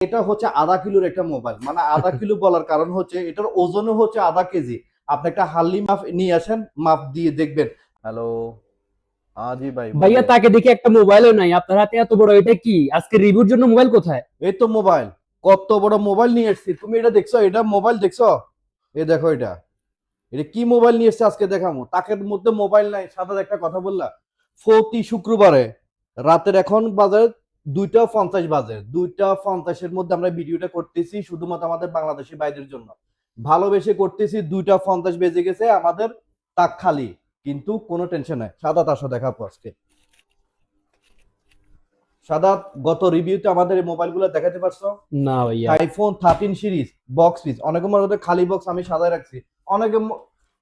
এটা হচ্ছে আধা কিলোর একটা মোবাইল। মানে আধা কিলো বলার কারণ হচ্ছে এটার ওজনও হচ্ছে আধা কেজি। আপনি একটা হাল্লি মাপ নিয়ে আসেন মাপ দিয়ে দেখবেন। হ্যালো? জি ভাই ভাইয়া তাকে দেখি একটা মোবাইলও নাই। আপনার হাতে এত বড় এটা কি? আজকে রিভিউর জন্য মোবাইল কোথায়? এই তো মোবাইল। কত বড় মোবাইল নিয়ে এসেছি। তুমি এটা দেখছ? এটা মোবাইল দেখছ? এই দেখো এটা। এটা কি মোবাইল নিয়ে এসছে আজকে দেখামো? তাকের মধ্যে মোবাইল নাই। সাদা একটা কথা বললা। প্রতি শুক্রবারে রাতের এখন বাজে দুইটা পঞ্চাশ বাজে। দুইটা পঞ্চাশের মধ্যে আমরা ভিডিওটা করতেছি শুধুমাত্র আমাদের বাংলাদেশি বাইদের জন্য। ভালোবেসে করতেছি দুইটা পঞ্চাশ বেজে গেছে আমাদের তাক খালি। কিন্তু কোনো টেনশন নাই। সাদা তার সাথে দেখাবো আজকে। সাদা গত রিভিউতে আমাদের এই মোবাইলগুলো দেখাতে পারছ? না ভাইয়া। IPhone thirteen series box piece. অনেকে মনে করতে খালি বক্স আমি সাদায় রাখছি। অনেকে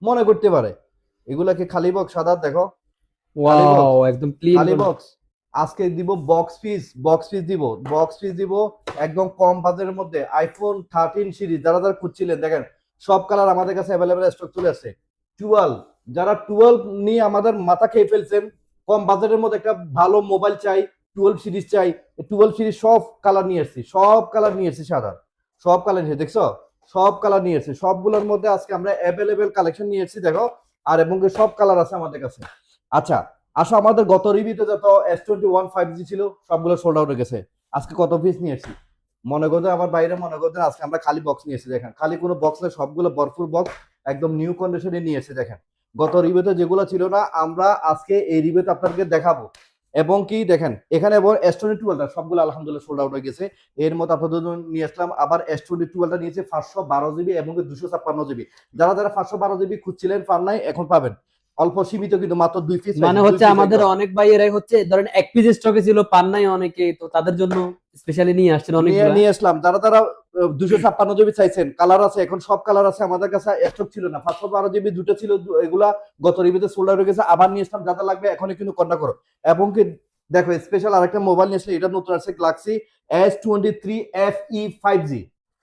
মনে করতে পারে। এগুলাকে খালি বক্স? সাদা দেখো। ওয়াও একদম খালি বক্স। আজকে দিব বক্স পিস বক্স পিস দিব বক্স পিস দিব একদম কম বাজারের মধ্যে আইফোন থার্টিন সিরিজ যারা যারা খুঁজছিলেন, দেখেন সব কালার আমাদের কাছে অ্যাভেলেবেল স্টক চলে আসছে। টুয়েলভ যারা টুয়েলভ নিয়ে আমাদের মাথা খেয়ে ফেলছেন, কম বাজারের মধ্যে একটা ভালো মোবাইল চাই টুয়েলভ সিরিজ চাই টুয়েলভ সিরিজ সব কালার নিয়ে এসেছি সব কালার নিয়ে এসেছি সাদা, সব কালার নিয়ে দেখছ? সব কালার নিয়ে এসেছি সবগুলোর মধ্যে আজকে আমরা অ্যাভেলেবেল কালেকশন নিয়ে এসেছি দেখো, আর এবং সব কালার আছে আমাদের কাছে। আচ্ছা আসো আমাদের গত রিভিউতে যত S twenty one five G ছিল, সবগুলো সোল্ড আউট হয়ে গেছে। আজকে কত পিস নিয়ে এসেছি মনে করতে আমার বাইরে, মনে করতেন আজকে আমরা খালি বক্স নিয়ে এসেছি, দেখেন। খালি কোনো বক্স নেই সবগুলো ভরপুর বক্স একদম নিউ কন্ডিশনে নিয়ে এসে দেখেন। গত রিভিউতে যেগুলো ছিল না, আমরা আজকে এই রিভিউতে আপনাদেরকে দেখাবো। এবং কি, দেখেন, এখানে এবং এস টোয়েন্টি টুয়েলভটা সবগুলো আলহামদুলিল্লাহ সোল্ড আউট হয়ে গেছে। এর মতো আপনাদের জন্য নিয়ে আসলাম, আবার এস টোয়েন্টি টুয়েলভটা নিয়েছে পাঁচশো বারো জিবি এবং দুশো ছাপ্পান্ন জিবি যারা যারা পাঁচশো বারো জিবি খুঁজছিলেন, পান নাই, এখন পাবেন। অল্প সীমিত কিন্তু মাত্র দুই পিস মানে হচ্ছে আমাদের অনেক ভাইয়েরাই হচ্ছে ধরেন এক পিস স্টকে ছিল পান নাই অনেকে তো তাদের জন্য স্পেশালি নিয়ে আসছেন অনেক নিয়ে আসলাম। যারা যারা দুশো ছাপ্পান্ন জিবি চাইছেন কালার আছে এখন সব কালার আছে আমাদের কাছে স্টক ছিল না। পাঁচশো বারো জিবি দুটো ছিল এগুলা গত রিভিউতে সোল্ড আউট হয়ে গেছে আবার নিয়ে আসলাম যাদের লাগবে এখনই কিন্তু কন্ট্যাক্ট করো। এবং কি দেখো স্পেশাল আরেকটা মোবাইল নিয়ে আসলে এটা নতুন আছে Galaxy S twenty three F E five G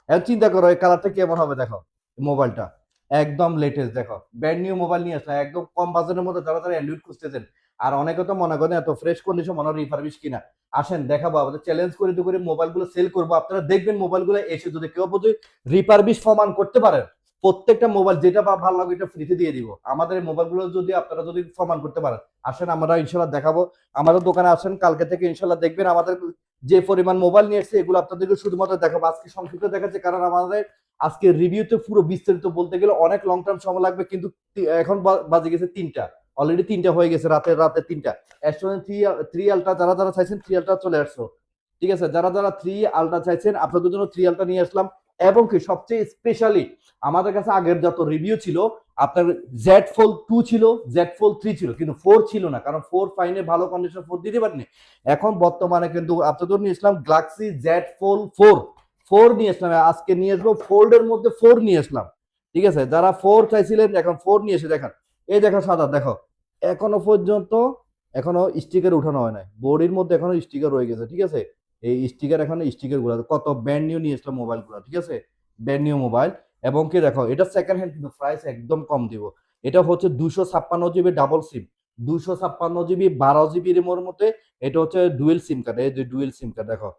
এখন চিন্তা করো এই কালারটা কেমন হবে দেখো মোবাইলটা একদম লেটেস্ট দেখো। ব্র্যান্ড নিউ মোবাইল নিয়ে আসলে একদম কম বাজারের মধ্যে তারা তারা অ্যান্ড্রয়েড খুঁজতেছেন। আর অনেকে তো মনে করেন এত ফ্রেশ কন্ডিশন মনে রিফারবিশ কিনা। আসেন, দেখাবো, আমাদের চ্যালেঞ্জ করে করে মোবাইলগুলো সেল করব। আপনারা দেখবেন মোবাইলগুলো এসে যদি কেউ যদি রিফার্বিশ প্রমাণ করতে পারেন প্রত্যেকটা মোবাইল যেটা ভালো লাগে এটা ফ্রিতে দিয়ে দিব। আমাদের মোবাইলগুলো যদি আপনারা যদি প্রমাণ করতে পারেন, আসেন আমরা ইনশাল্লাহ দেখাবো। আমাদের দোকানে আসেন, কালকে থেকে ইনশাল্লাহ দেখবেন আমাদের যে পরিমাণ মোবাইল নিয়ে এসেছে, এগুলো আপনাদেরকে শুধুমাত্র দেখাবো। আজকে সংক্ষিপ্ত দেখাচ্ছে কারণ আমাদের আজকে রিভিউতে পুরো বিস্তারিত বলতে গেলে অনেক লং টার্ম সময় লাগবে, কিন্তু এখন বাজে গেছে তিনটা। অলরেডি তিনটা হয়ে গেছে রাতে রাতে তিনটা। অ্যাস্ট্রোন থ্রি থ্রি আলট্রা যারা যারা চাইছেন থ্রি আলট্রা চলে আসছো ঠিক আছে? যারা যারা থ্রি আলট্রা চাইছেন, আপনাদের জন্য থ্রি আলট্রা নিয়ে আসলাম। এবং কি সবচেয়ে স্পেশালি আমাদের কাছে আগের যত রিভিউ ছিল, আপনার জেড ফোল টু ছিল জেড ফোল থ্রি ছিল, কিন্তু ফোর ছিল না, কারণ ফোর ফাইনে ভালো কন্ডিশন ফোর দিতে পারেনি। এখন বর্তমানে কিন্তু আপনাদের নিয়ে আসলাম Galaxy Z fold four four নিয়ে আসলাম আজকে নিয়ে আসব ফোল্ডের মধ্যে ফোর নিয়ে আসলাম ঠিক আছে, যারা ফোর চাইছিলেন, এখন ফোর নিয়ে এসে দেখেন। এই দেখো সাদা, দেখো। এখনও পর্যন্ত এখনও স্টিকার উঠানো হয় নাই। বডির মধ্যে এখনও স্টিকার রয়ে গেছে, ঠিক আছে? এই স্টিকার এখনও স্টিকারগুলো কত ব্র্যান্ড নিউ নিয়ে মোবাইলগুলো, ঠিক আছে? ব্র্যান্ড নিউ মোবাইল এবং কি দেখো, এটা সেকেন্ড হ্যান্ড কিন্তু প্রাইস একদম কম দিব। এটা হচ্ছে দুশো ছাপ্পান্ন জিবি ডাবল সিম দুশো ছাপ্পান্ন জিবি বারো জিবি রিমোর মধ্যে এটা হচ্ছে ডুয়েল সিম কার্ড এই যে ডুয়েল সিম কার্ড দেখো।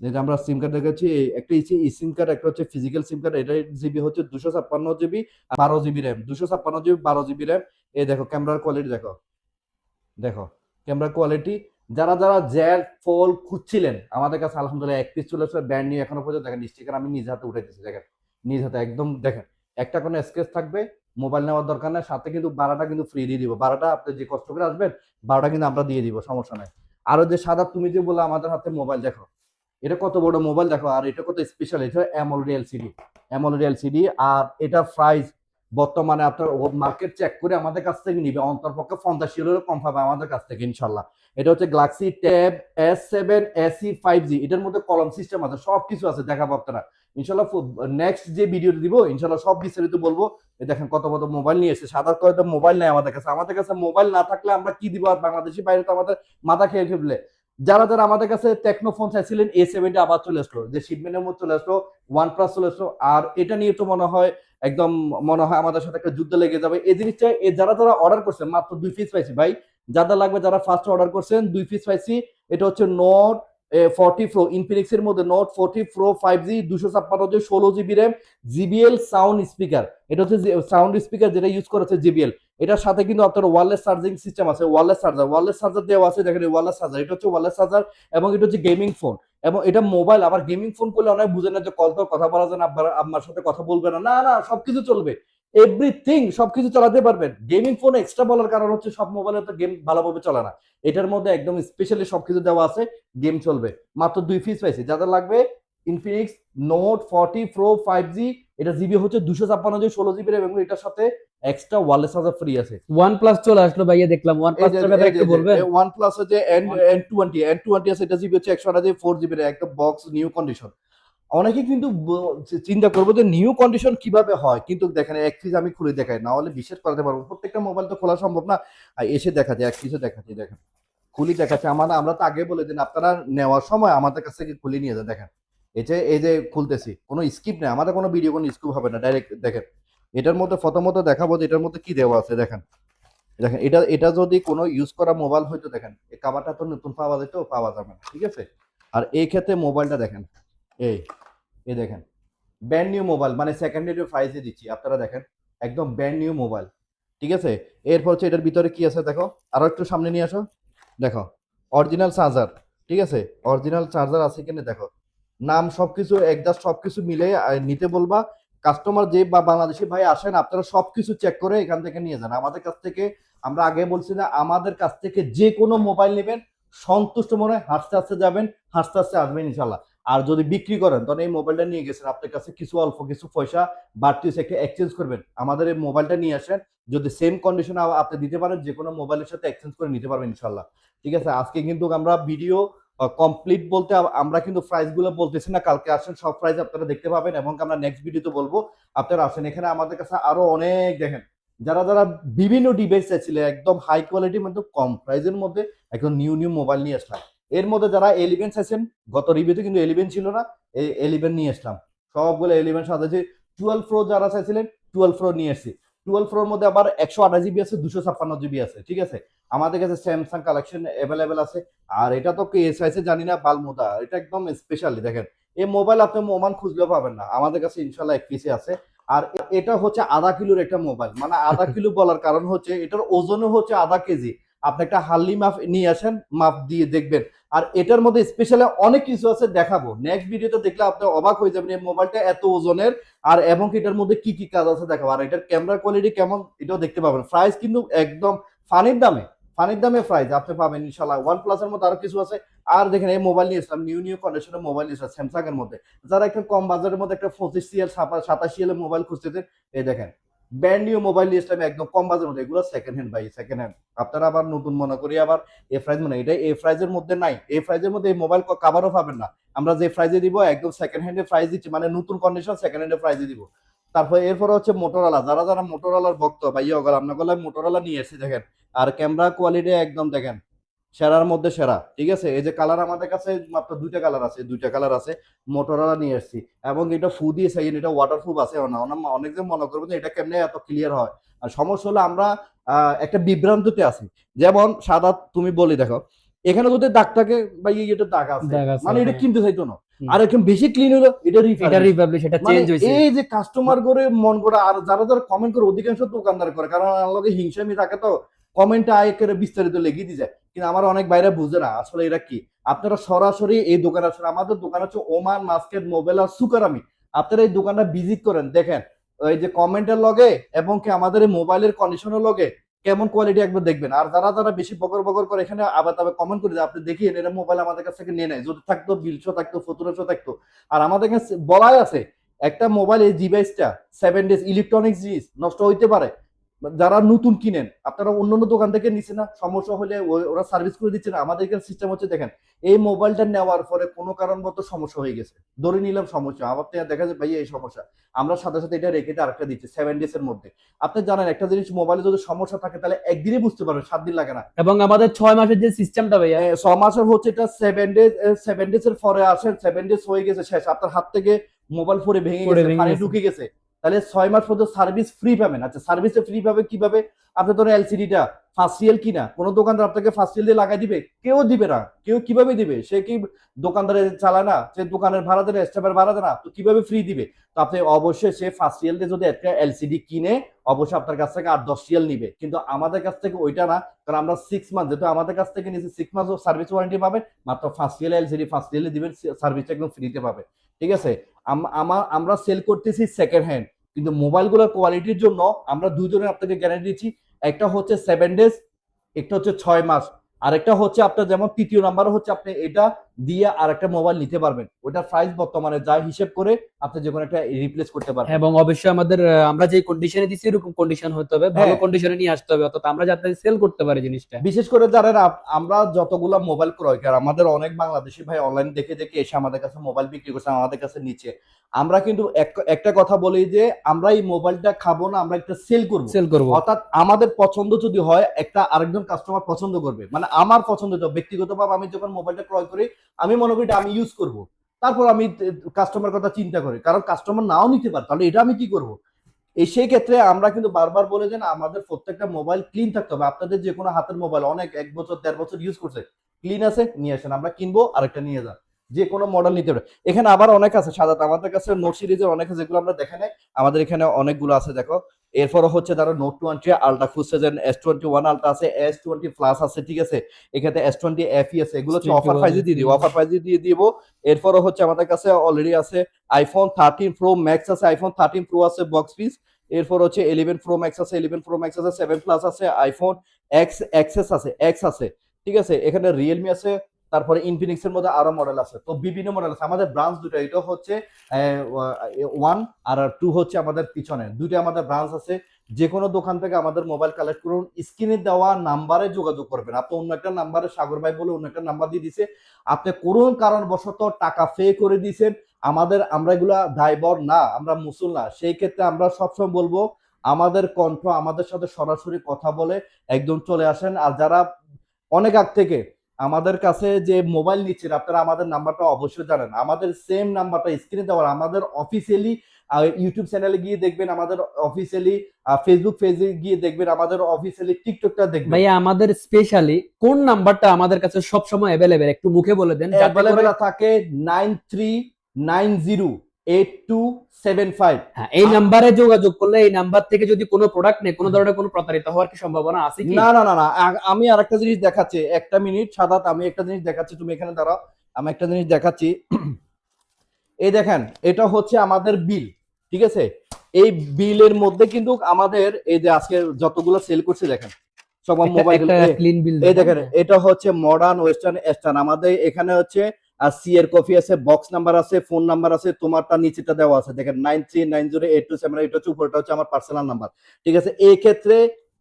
যেটা আমরা সিম কার্ড দেখাচ্ছি একটা ই সিম কার্ড একটা হচ্ছে ফিজিক্যাল সিম কার্ড এটা জিবি হচ্ছে দুশো ছাপ্পান্ন জিবি বারো জিবি র্যাম দুশো ছাপ্পান্ন জিবি বারো জিবি র্যাম এই দেখো ক্যামেরার কোয়ালিটি দেখো। দেখো ক্যামেরা কোয়ালিটি যারা যারা জ্যাড ফোল খুঁজছিলেন, আমাদের কাছে আলহামদুলিল্লাহ এক পিস চলে আসলে ব্র্যান্ড নিয়ে এখনও পর্যন্ত দেখেন স্টিকার আমি নিজ হাতে উঠাইতেছি, দেখেন। নিজ হাতে, একদম, দেখেন। একটা কোনো স্কেচ থাকবে মোবাইল নেওয়ার দরকার নেই, সাথে কিন্তু বারোটা কিন্তু ফ্রি দিয়ে দিব। বারোটা আপনি যে কষ্ট করে আসবেন, বারোটা কিন্তু আমরা দিয়ে দিব, সমস্যা নাই। আরও যে সাদা, তুমি যে বলে আমাদের হাতে মোবাইল দেখো। এটা কত বড় মোবাইল দেখো, আর এটা কত স্পেশাল এটা অ্যামোলেড এলসিডি অ্যামোলেড এলসিডি আর এটা প্রাইস বর্তমানে আপনার মার্কেট চেক করে আমাদের কাছ থেকে নিবে, অন্তরপক্ষে পঞ্চাশ কিলোর কম পাবে আমাদের কাছ থেকে, ইনশাল্লাহ। এটা হচ্ছে গ্লাক্সি ট্যাব এস সেভেন এসি ফাইভ জি এটার মধ্যে কলম সিস্টেম আছে সব কিছু আছে, দেখাবো আপনারা। ইনশাল্লাহ নেক্সট যে ভিডিও দিব, ইনশাল্লাহ সব বিস্তারিত বলব। দেখেন কত কত মোবাইল নিয়ে এসেছে সাদা কয়টা মোবাইল নেই আমাদের কাছে? আমাদের কাছে মোবাইল না থাকলে আমরা কি দিব আর বাংলাদেশি বাইরে তো আমাদের মাথা খেয়ে ফেললে যারা যারা আমাদের কাছে টেকনো ফোন চাইছিলেন এ সেভেনটা আবার চলে আসলো। যে শিপমেন্টের মধ্যে চলে আসলো ওয়ান প্লাস চলে আসলো, আর এটা নিয়ে তো মনে হয় একদম মনে হয় আমাদের সাথে একটা যুদ্ধ লেগে যাবে। এই জিনিসটা যারা যারা অর্ডার করছেন, মাত্র দুই পিস পাইছি, ভাই। যাদের লাগবে যারা ফার্স্ট অর্ডার করছেন, দুই পিস পাইছি। এটা হচ্ছে নোট ফর্টি প্রো ইনফিনিক্স এর মধ্যে note forty pro five G দুশো ছাপ্পান্ন ষোলো GB RAM JBL sound speaker এটা হচ্ছে সাউন্ড স্পিকার যেটা ইউজ করেছে জিবিএল এটার সাথে কিন্তু আপনার ওয়ারলেস চার্জিং সিস্টেম আছে ওয়ারলেস চার্জার ওয়ারলেস চার্জার দেওয়া আছে, দেখেন ওয়ারলেস চার্জার এটা হচ্ছে ওয়ারলেস চার্জার এবং এটা হচ্ছে গেমিং ফোন এবং এটা মোবাইল আবার গেমিং ফোন করলে অনেক বুঝে না যে কল তো কথা বলা যায় না আপনার সাথে কথা বলবে না। না না, সবকিছু চলবে। এভরিথিং সবকিছু চালাতে পারবেন। গেমিং ফোন এক্সট্রা বলার কারণ হচ্ছে সব মোবাইলে তো গেম ভালোভাবে চলে না। এটার মধ্যে একদম স্পেশালি সবকিছু দেওয়া আছে গেম চলবে। মাত্র দুই পিস পাইছি। যাদের লাগবে Infinix note forty pro five G এটা জিবি হচ্ছে দুশো ছাপ্পান্ন জি, ষোলো জিবি এবং এটার সাথে এক্সট্রা ওয়ারলেস চার্জার ফ্রি আছে। ওয়ান প্লাস চলে আসলো ভাইয়া দেখলাম। ওয়ান প্লাস ব্যাপারে একটু বলবেন? ওয়ান প্লাস হচ্ছে N N twenty N twenty আছে এটা জিবি হচ্ছে একশো আঠাশ ফোর জিবি একটা বক্স নিউ কন্ডিশন অনেকে কিন্তু চিন্তা করব যে নিউ কন্ডিশন কীভাবে হয় কিন্তু দেখেন এক পিস আমি খুলে দেখাই না হলে বিশ্বাস করাতে পারব প্রত্যেকটা মোবাইল তো খোলা সম্ভব না। এসে দেখা যায় এক পিসও দেখাচ্ছি দেখেন। খুলি দেখাচ্ছে আমরা আমরা তো আগে বলে দিন আপনারা নেওয়ার সময় আমাদের কাছ থেকে খুলে নিয়ে যান দেখেন। এই যে এই যে খুলতেছি কোনো স্কিপ নেই আমাদের কোনো ভিডিও কোনো স্কিপ হবে না ডাইরেক্ট দেখেন। এটার মধ্যে প্রথমত দেখাবো যে এটার মধ্যে কি দেওয়া আছে দেখেন। দেখেন এটা এটা যদি কোনো ইউজ করা মোবাইল হয়তো দেখেন এই কাভারটা তো নতুন পাওয়া যেত পাওয়া যাবে না ঠিক আছে? আর এই ক্ষেত্রে মোবাইলটা দেখেন এই এই দেখেন ব্যান্ড নিউ মোবাইল মানে সেকেন্ড হ্যান্ড প্রাইসে দিচ্ছি আপনারা দেখেন একদম ব্যান্ড নিউ মোবাইল ঠিক আছে? এরপর হচ্ছে এটার ভিতরে কি আছে দেখো আরও একটু সামনে নিয়ে আসো দেখো অরিজিনাল চার্জার ঠিক আছে? অরিজিনাল চার্জার আছে কিনা দেখো নাম সব সবকিছু একদম সবকিছু মিলে আহ, নিতে বলবা কাস্টমার যে বা বাংলাদেশি ভাই আসেন, আপনারা সবকিছু চেক করে এখান থেকে নিয়ে যান। আমাদের কাছ থেকে, আমরা আগে বলছি না, আমাদের কাছ থেকে যে কোনো মোবাইল নেবেন, সন্তুষ্ট মনে হাসতে হাসতে যাবেন, হাসতে হাসতে আসবেন ইনশাল্লাহ আর যদি বিক্রি করেন তখন এই মোবাইলটা নিয়ে গেছেন, আপনার কাছে কিছু অল্প, কিছু পয়সা, বাড়তি একটা এক্সচেঞ্জ করবেন। আমাদের এই মোবাইলটা নিয়ে আসেন, যদি সেম কন্ডিশন আপনি দিতে পারেন, যে কোনো মোবাইলের সাথে এক্সচেঞ্জ করে নিতে পারবেন ইনশাল্লাহ ঠিক আছে? আজকে কিন্তু আমরা ভিডিও কমপ্লিট বলতে আমরা কিন্তু প্রাইসগুলো বলতেছি না, কালকে আসেন, সব প্রাইস আপনারা দেখতে পাবেন এবং আমরা নেক্সট ভিডিওতে বলব, আপনারা আসেন। এখানে আমাদের কাছে আরও অনেক দেখেন, যারা যারা বিভিন্ন ডিভাইস চাইছিল, একদম হাই কোয়ালিটির মধ্যে কম প্রাইসের মধ্যে একদম নিউ নিউ মোবাইল নিয়ে আসলাম। এর মধ্যে যারা এলিভেন চাইছেন, গত রিভিউতে কিন্তু এলিভেন ছিল না, এই এলিভেন নিয়ে আসলাম। সবগুলো এলিভেন সাথে টুয়েলভ প্রো যারা চাইছিলেন টুয়েলভ প্রো নিয়ে এসেছি টুয়েলভ প্রোর মধ্যে আবার একশো আঠাশ জিবি আছে, দুশো ছাপ্পান্ন জিবি আছে, ঠিক আছে? আমাদের কাছে স্যামসাং কালেকশন অ্যাভেলেবেল আছে। আর এটা তো কে আইসে জানি না, বালমুদা, এটা একদম স্পেশালি দেখেন। এই মোবাইল আপনি মোমান খুঁজলেও পাবেন না। আমাদের কাছে ইনশাল্লাহ এক পিসে আছে। আর এটা হচ্ছে আধা কিলোর একটা মোবাইল মানে আধা কিলো বলার কারণ হচ্ছে এটার ওজনও হচ্ছে আধা কেজি। আপনি একটা হাল্লি মাপ নিয়ে আসেন মাপ দিয়ে দেখবেন। আর এটার মধ্যে স্পেশালি অনেক কিছু আছে দেখাবো। নেক্সট ভিডিওতে দেখলে আপনি অবাক হয়ে যাবেন, এই মোবাইলটা এত ওজনের আর এবং এটার মধ্যে কি কি কাজ আছে দেখাবো। আর এটার ক্যামেরা কোয়ালিটি কেমন, এটাও দেখতে পাবেন। প্রাইস কিন্তু একদম ফানির দামে ফানির দামে প্রাইস আপনি পাবেন ইনশাল্লাহ ওয়ান প্লাস এর মধ্যে আরও কিছু আছে। আর দেখেন এই মোবাইল নিয়ে এসলাম নিউ নিউ কন্ডিশনের মোবাইল নিয়ে স্যামসাং এর মধ্যে। যারা একটা কম বাজারের মধ্যে একটা পঁচিশ সিএল সাতাশি এর মোবাইল খুঁজতেছেন, এই দেখেন। ব্র্যান্ড নিউ মোবাইল নিয়ে এসলাম একদম কম বাজারের মধ্যে, এগুলো সেকেন্ড হ্যান্ড ভাই সেকেন্ড হ্যান্ড আপনারা আবার নতুন মনে করি, আবার এ প্রাইজ মানে এটা এ প্রাইজের মধ্যে নাই। এ প্রাইজের মধ্যে এই মোবাইল কাভারও পাবেন না। আমরা যে প্রাইজে দিব, একদম সেকেন্ড হ্যান্ডে প্রাইজ দিচ্ছি মানে নতুন কন্ডিশন সেকেন্ড হ্যান্ডে প্রাইজে দিব। তারপর এরপর হচ্ছে মোটরওয়ালা যারা যারা মোটরওয়ালার ভক্ত বা ইয়ে আপনার গলায় মোটরওয়ালা নিয়ে এসে দেখেন। আর ক্যামেরা কোয়ালিটি একদম দেখেন। সেরার মধ্যে সেরা ঠিক আছে? এই যে কালার আমাদের কাছে মাত্র দুইটা কালার আছে দুইটা কালার আছে মোটরওয়ালা নিয়ে এসেছি। এবং এটা ফু দিয়ে চাই এটা ওয়াটার প্রুফ আছে। না অনেক- অনেকজন মনে করবে যে এটা কেমনে এত ক্লিয়ার হয়। আর সমস্যা হলো আমরা একটা বিভ্রান্ততে আছি। যেমন সাদা তুমি বলি দেখো এখানে যদি দাগ থাকে বা এই এটা দাগ আছে মানে এটা হ্যাঁ। কিনতে চাইতো না। আর একদম বেশি ক্লিন হলো এটা এটা সেটা মানে চেঞ্জ হয়েছে। এই যে কাস্টমার করে মন করে আর যারা যারা কমেন্ট করে অধিকাংশ দোকানদার করে কারণ আমার লগে হিংসামি থাকে তো। কমেন্টে আয় করে বিস্তারিত লেগে দিয়ে যায় কিন্তু আমার অনেক বাইরে বুঝে না, আসলে এরা কি? আপনারা সরাসরি এই দোকান আসলে, আমাদের দোকান হচ্ছে ওমান মাস্কেট মোবাইল আর সুকারামি আপনারা এই দোকানটা ভিজিট করেন, দেখেন এই যে কমেন্টের লগে এবং কি আমাদের এই মোবাইলের কন্ডিশনের লগে কেমন কোয়ালিটি একবার দেখবেন। আর যারা যারা বেশি বকর বকর করে এখানে আবার তবে কমেন্ট করে আপনি দেখিয়ে মোবাইল আমাদের কাছ থেকে নিয়ে নেয়। যদি থাকতো, বিলশো থাকতো ফতুরশো থাকতো। আর আমাদের কাছে বলাই আছে, একটা মোবাইল এই ডিভাইসটা সেভেন ডেজ ইলেকট্রনিক্স জিনিস নষ্ট হইতে পারে। যারা নতুন কিনেন আপনারা অন্য অন্য দোকান থেকে নিচ্ছে না সমস্যা হলে ওরা সার্ভিস করে দিচ্ছে না। আমাদের এখানে সিস্টেম হচ্ছে দেখেন এই মোবাইলটা নেওয়ার পরে কোনো কারণবত সমস্যা হয়ে গেছে। ধরে নিলাম সমস্যা। আবার তো দেখা যায় ভাই এই সমস্যা। আমরা সাথে সাথে এটা রেখে দিয়ে আরেকটা দিচ্ছি সেভেন ডেজ এর মধ্যে। আপনি জানেন একটা জিনিস মোবাইলে যদি সমস্যা থাকে তাহলে একদিনই বুঝতে পারবেন সাত দিন লাগে না। এবং আমাদের ছয় মাসের যে সিস্টেমটা ভাইয়া। এ, ছ মাসের হচ্ছে এটা সেভেন ডেজ সেভেন ডেজ এর পরে আসেন সেভেন ডেজ হয়ে গেছে শেষ। আপনার হাত থেকে মোবাইল পরে ভেঙে গেছে। ঢুকে গেছে। তাহলে ছয় মাস পর্যন্ত সার্ভিস ফ্রি পাবেন। আচ্ছা সার্ভিসে ফ্রি পাবে কীভাবে? আপনি ধরেন এলসিডিটা ফার্স্ট কিনা, কোনো দোকানদার আপনাকে ফার্স্ট দিয়ে লাগাই দিবে। কেউ দিবে না। কেউ কীভাবে দিবে? সে কি দোকানদারে চালায় না? সে দোকানের ভাড়া দেয় স্টাফের ভাড়া দেয় না, তো কীভাবে ফ্রি দিবে? তো আপনি অবশ্যই সে ফার্স্ট দিয়ে যদি একটা এলসিডি কিনে, অবশ্যই আপনার কাছ থেকে আট দশ রিয়েল নিবে। কিন্তু আমাদের কাছ থেকে ওইটা না, কারণ আমরা সিক্স মান্থ যেহেতু আমাদের কাছ থেকে নিয়েছি সিক্স মান্থ সার্ভিস ওয়ারেন্টি পাবেন, মাত্র ফার্স্ট রিয়েল এলসিডি ফার্স্ট রিয়েলে দিবেন সার্ভিসটা একদম ফ্রিতে পাবে। ঠিক আছে? আম- আমার আমরা সেল করতেছি সেকেন্ড হ্যান্ড কিন্তু মোবাইলগুলোর কোয়ালিটির জন্য আমরা দুজনের আপনাকে গ্যারান্টি দিচ্ছি, একটা হচ্ছে সেভেন ডেজ একটা হচ্ছে ছয় মাস, আরেকটা হচ্ছে আপনার যেমন তৃতীয় নাম্বার হচ্ছে আপনি এটা দিয়ে আর একটা মোবাইল নিতে পারবেন। ওটার প্রাইস বর্তমানে যা হিসেব করে আপনি যে কোনো একটা রিপ্লেস করতে পারবেন। এবং অবশ্যই আমাদের আমরা যে কন্ডিশনে দিচ্ছি এরকম কন্ডিশন হতে হবে। ভালো হ্যাঁ। কন্ডিশনে নিয়ে আসতে হবে। অর্থাৎ আমরা যাতে সেল করতে পারি জিনিসটা। বিশেষ করে আপ- আমরা যতগুলা মোবাইল ক্রয় করি আমাদের অনেক বাংলাদেশি ভাই অনলাইন দেখে দেখে এসে আমাদের কাছে মোবাইল বিক্রি করছে আমাদের কাছে নিচে আমরা কিন্তু একটা কথা বলি যে আমরা এই মোবাইলটা খাব না আমরা একটা সেল করব। সেল করব। অর্থাৎ আমাদের পছন্দ যদি হয় একটা আরেকজন কাস্টমার পছন্দ করবে। মানে আমার পছন্দ ব্যক্তিগতভাবে আমি যখন মোবাইলটা ক্রয় করি আমি মনে করি এটা আমি ইউজ করব। তারপর আমি কাস্টমার কথা চিন্তা করি, কারণ কাস্টমার নাও নিতে পারে, তাহলে এটা আমি কি করব? এই সেই ক্ষেত্রে আমরা কিন্তু বারবার বলে যে আমাদের প্রত্যেকটা মোবাইল ক্লিন থাকতে হবে। আপনাদের যে কোনো হাতের মোবাইল অনেক এক বছর, দেড় বছর ইউজ করছে ক্লিন আছে, নিয়ে আসেন, আমরা কিনবো, আরেকটা নিয়ে যান। যে কোনো মডেল নিতে পারে এখানে আবার অনেক আছে সাধারণত আমাদের কাছে নোট সিরিজের অনেক আছে, যেগুলো আমরা দেখে নাই। আমাদের এখানে অনেকগুলো আছে, দেখো। এরপরে হচ্ছে ধরো নোট টোয়েন্টি আলট্রা খুঁজছে যে এস টোয়েন্টি ওয়ান আলট্রা আছে এস টোয়েন্টি প্লাস আছে ঠিক আছে? এখানে এস টোয়েন্টি এফ ই আছে এগুলো হচ্ছে অফার 21 প্রাইজে দিয়ে দিব অফার প্রাইজে দিয়ে দিব। এরপরে হচ্ছে আমাদের কাছে অলরেডি আছে আইফোন থার্টিন প্রো ম্যাক্স আছে আইফোন থার্টিন প্রো আছে বক্স পিস এরপর হচ্ছে ইলেভেন প্রো ম্যাক্স আছে ইলেভেন প্রো ম্যাক্স আছে সেভেন প্লাস আছে আইফোন এক্স এক্সেস আছে এক্স আছে ঠিক আছে? এখানে রিয়েলমি আছে তারপরে ইনফিনিক্স এর মধ্যে আরও মডেল আছে। তো বিভিন্ন মডেল আছে। আমাদের ব্রাঞ্চ দুটো এটা হচ্ছে ওয়ান আর টু হচ্ছে আমাদের পিছনে। দুটো আমাদের ব্রাঞ্চ আছে। যে কোনো দোকান থেকে আমাদের মোবাইল কালেক্ট করুন। স্ক্রিনে দেওয়া নাম্বারে যোগাযোগ করবেন। আপনি অন্য একটা নাম্বারে সাগর ভাই বলে অন্য একটা নাম্বার দিয়ে দিছে। আপনি করুন, কারণবশত টাকা পে করে দিয়েছেন। আমাদের, আমরা এগুলা দায়বর না, আমরা মুসুল না। সেই ক্ষেত্রে আমরা সবসময় বলব, আমাদের কণ্ঠ আমাদের সাথে সরাসরি কথা বলে একদম চলে আসেন। আর যারা অনেক আগ থেকে আমাদের কাছে যে মোবাইল নিচ্ছেন আপনারা আমাদের নাম্বারটা অবশ্যই জানেন। আমাদের সেম নাম্বারটা স্ক্রিনে দেওয়ার আমাদের অফিসিয়ালি ইউটিউব চ্যানেলে গিয়ে দেখবেন আমাদের অফিসিয়ালি ফেসবুক পেজে গিয়ে দেখবেন আমাদের অফিসিয়ালি টিকটকটা দেখবেন। ভাইয়া আমাদের স্পেশালি কোন নাম্বারটা আমাদের কাছে সব সময় অ্যাভেলেবেল একটু মুখে বলে দেন অ্যাভেলেবেল থাকে nine three nine zero eight two seven five হ্যাঁ এই নাম্বারে যোগাযোগ করলে এই নাম্বার থেকে যদি কোনো প্রোডাক্ট নেই কোনো ধরনের কোনো প্রতারিত হওয়ার কি সম্ভাবনা আছে কি? না না না না আমি আরেকটা জিনিস দেখাচ্ছি। একটা মিনিট সাদাত আমি একটা জিনিস দেখাচ্ছি তুমি এখানে দাঁড়াও। আমি একটা জিনিস দেখাচ্ছি। এই দেখেন এটা হচ্ছে আমাদের বিল ঠিক আছে? এই বিলের মধ্যে কিন্তু আমাদের এই যে আজকে যতগুলো সেল করছে দেখেন সব মোবাইল এই দেখেন। এটা হচ্ছে মডার্ন ওয়েস্টার্ন আমাদের এখানে হচ্ছে আর সি এর কপি আছে বক্স নাম্বার আছে ফোন নাম্বার আছে, তোমারটা নিচেটা দেওয়া আছে। দেখেন nine three nine zero eight two seven, eight হচ্ছে উপরটা হচ্ছে আমার পার্সোনাল নাম্বার ঠিক আছে? এই ক্ষেত্রে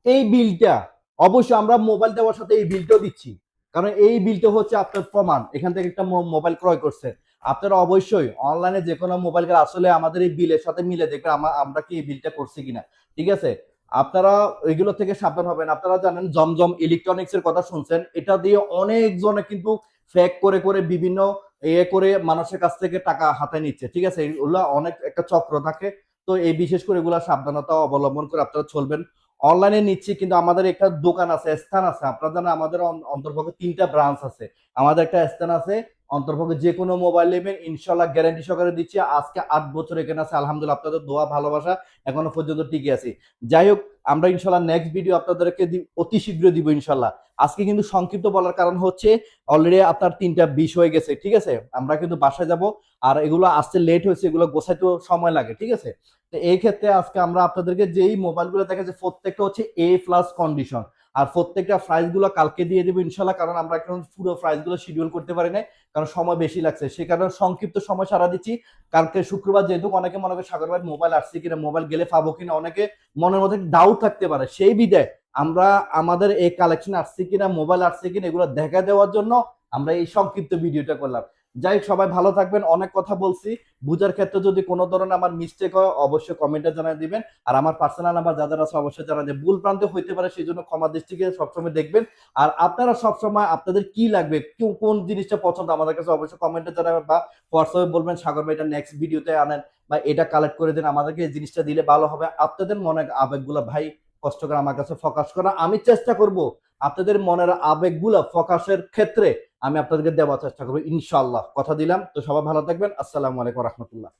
এই বিলটা, অবশ্যই আমরা মোবাইল দেওয়ার সাথে এই বিলটাও দিচ্ছি। কারণ এই বিলটা হচ্ছে আপনার প্রমাণ। এখান থেকে একটা মোবাইল ক্রয় করছে। আপনারা অবশ্যই অনলাইনে যে কোনো মোবাইল আসলে আমাদের এই বিলের সাথে মিলে দেখবেন আমরা কি এই বিলটা করছি কিনা। ঠিক আছে? আপনারা এগুলো থেকে সাবধান হবেন। আপনারা জানেন জমজম ইলেকট্রনিক্স এর কথা শুনছেন। এটা দিয়ে অনেকজনে কিন্তু ফেক করে করে বিভিন্ন এ করে মানুষের কাছ থেকে টাকা হাতে নিচ্ছে, ঠিক আছে? এগুলো অনেক একটা চক্র থাকে। তো এই বিশেষ করে এগুলা সাবধানতা অবলম্বন করে আপনারা চলবেন। অনলাইনে নিচ্ছি, কিন্তু আমাদের একটা দোকান আছে, স্থান আছে। আপনারা জানেন আমাদের অন- অন্তর্ভুক্ত তিনটা ব্রাঞ্চ আছে। আমাদের একটা স্থান আছে, অন্তর্ভুক্ত যে কোনো মোবাইল নেবেন ইনশাল্লাহ গ্যারান্টি সহকারে দিচ্ছি। আজকে আট বছর এখানে আছে, আলহামদুলিল্লাহ আপনাদের দোয়া, ভালোবাসা এখনও পর্যন্ত টিকে আছি। যাই হোক আমরা ইনশাল্লাহ নেক্সট ভিডিও আপনাদেরকে অতি শীঘ্র দিব ইনশাল্লাহ। আজকে কিন্তু সংক্ষিপ্ত বলার কারণ হচ্ছে অলরেডি আপনার তিনটা বিষ হয়ে গেছে, ঠিক আছে? আমরা কিন্তু বাসায় যাব, আর এগুলো আসতে লেট হয়েছে, এগুলো গোছাইতেও সময় লাগে, ঠিক আছে? তো এই ক্ষেত্রে আজকে আমরা আপনাদেরকে যেই মোবাইলগুলো দেখা যাচ্ছে প্রত্যেকটা হচ্ছে এ প্লাস কন্ডিশন আর প্রত্যেকটা প্রাইসগুলো কালকে দিয়ে দেবো ইনশাল্লাহ, কারণ আমরা এখন পুরো প্রাইসগুলো শিডিউল করতে পারি না কারণ সময় বেশি লাগছে। সে কারণে সংক্ষিপ্ত সময় সারা দিচ্ছি। কালকে শুক্রবার যেহেতু অনেকে মনে করে সাগর ভাই মোবাইল আসছে কিনা মোবাইল গেলে পাবো কিনা, অনেকে মনের মধ্যে ডাউট থাকতে পারে। সেই বিদায় আমরা আমাদের এই কালেকশন আসছে কিনা মোবাইল আসছে কিনা, এগুলো দেখা দেওয়ার জন্য আমরা এই সংক্ষিপ্ত ভিডিওটা করলাম। যাই সবাই ভালো থাকবেন। অনেক কথা বলছি। বুঝার ক্ষেত্রে যদি কোনো ধরনের আমার মিস্টেক হয়, অবশ্যই কমেন্টে জানিয়ে দিবেন। আর আমার পার্সোনাল নাম্বার যাদের আছে, অবশ্যই জানা দেবেন। ভুল প্রান্তে হইতে পারে সেই জন্য ক্ষমা দৃষ্টিকে সবসময় দেখবেন। আর আপনারা সবসময় আপনাদের কি লাগবে, কেউ কোন জিনিসটা পছন্দ, আমাদের কাছে অবশ্যই কমেন্টে জানাবেন বা হোয়াটসঅ্যাপে বলবেন, সাগর ভাই, এটা নেক্সট ভিডিওতে আনেন বা এটা কালেক্ট করে দেন। আমাদেরকে এই জিনিসটা দিলে ভালো হবে। আপনাদের মনে আবেগগুলো ভাই কষ্ট করে আমার কাছে ফোকাস করা। আমি চেষ্টা করব আপনাদের মনের আবেগগুলা ফোকাসের ক্ষেত্রে আমি আপনাদেরকে দেওয়ার চেষ্টা করব ইনশাল্লাহ কথা দিলাম, তো সবাই ভালো থাকবেন। আসসালামু আলাইকুম রহমতুল্লাহ।